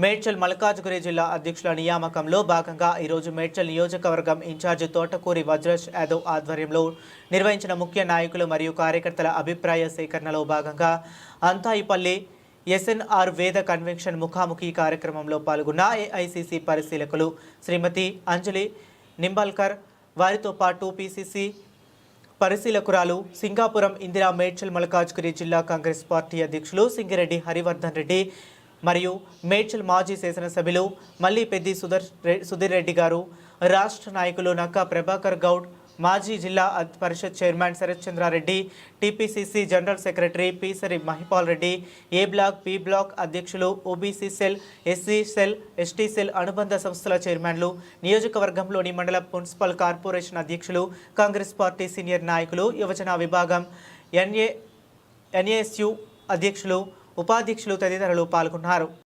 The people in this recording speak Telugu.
మేడ్చల్ మల్కాజ్గిరి జిల్లా అధ్యక్షుల నియామకంలో భాగంగా ఈరోజు మేడ్చల్ నియోజకవర్గం ఇన్ఛార్జి తోటకూరి వజ్రష్ యాదవ్ ఆధ్వర్యంలో నిర్వహించిన ముఖ్య నాయకులు మరియు కార్యకర్తల అభిప్రాయ సేకరణలో భాగంగా అంతాయిపల్లి ఎస్ఎన్ఆర్ వేద కన్వెన్షన్ ముఖాముఖి కార్యక్రమంలో పాల్గొన్న ఏఐసిసి పరిశీలకులు శ్రీమతి అంజలి నింబాల్కర్ వారితో పాటు పిసిసి పరిశీలకురాలు సింగాపురం ఇందిరా మేడ్చల్ మల్కాజ్గిరి జిల్లా కాంగ్రెస్ పార్టీ అధ్యక్షులు సింగిరెడ్డి హరివర్ధన్ రెడ్డి మరియు మేడ్చల్ మాజీ శాసనసభ్యులు మల్లిపెద్ది సుధర్ సుధీర్ రెడ్డి గారు రాష్ట్ర నాయకులు నక్కా ప్రభాకర్ గౌడ్ మాజీ Zilla Parishad chairman Sharath Chandra Reddy T P C C general secretary Peesari Mahipal Reddy A block P block అధ్యక్షులు O B C cell S C cell S T cell అనుబంధ సంస్థల చైర్మన్లు నియోజకవర్గంలోని మండల మున్సిపల్ కార్పొరేషన్ అధ్యక్షులు కాంగ్రెస్ పార్టీ సీనియర్ నాయకులు యువజన విభాగం ఎన్ఏ ఎన్ఏఎస్యు అధ్యక్షులు ఉపాధ్యక్షులు తదితరులు పాల్గొన్నారు.